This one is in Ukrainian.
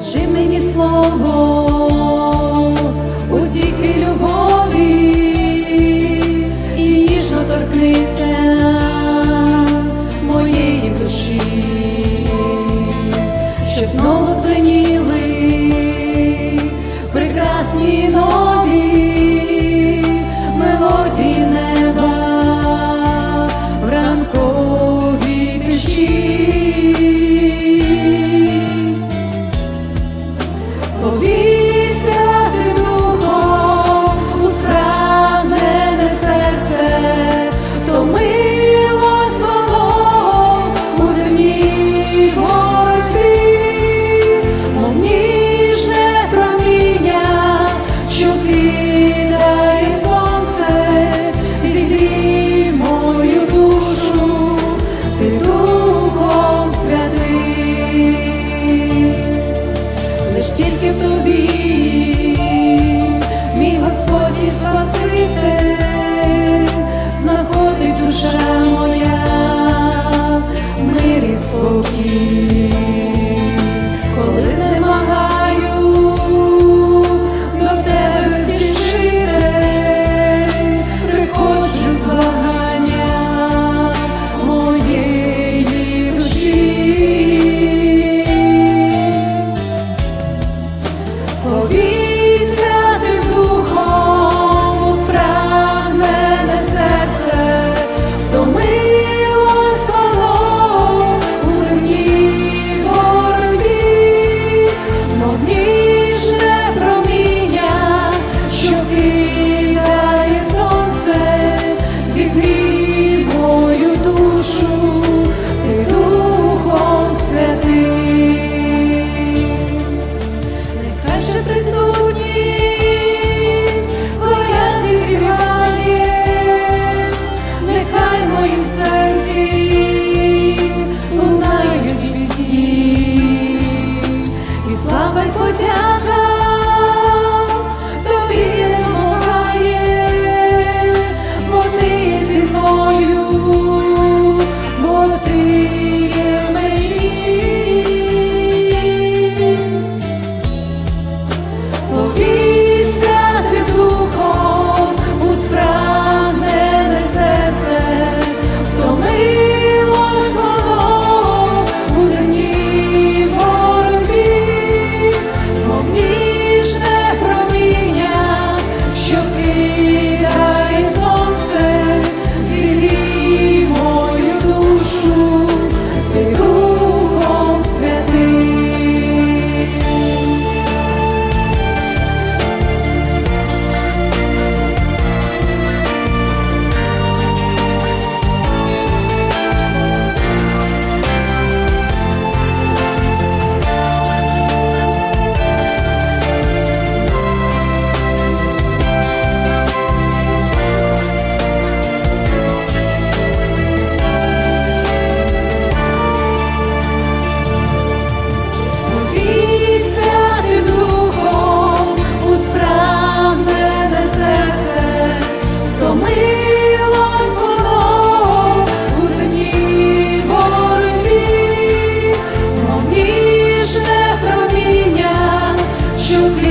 Скажи мені слово, тільки тобі, мій Господь і спас. Наше присутствие. should be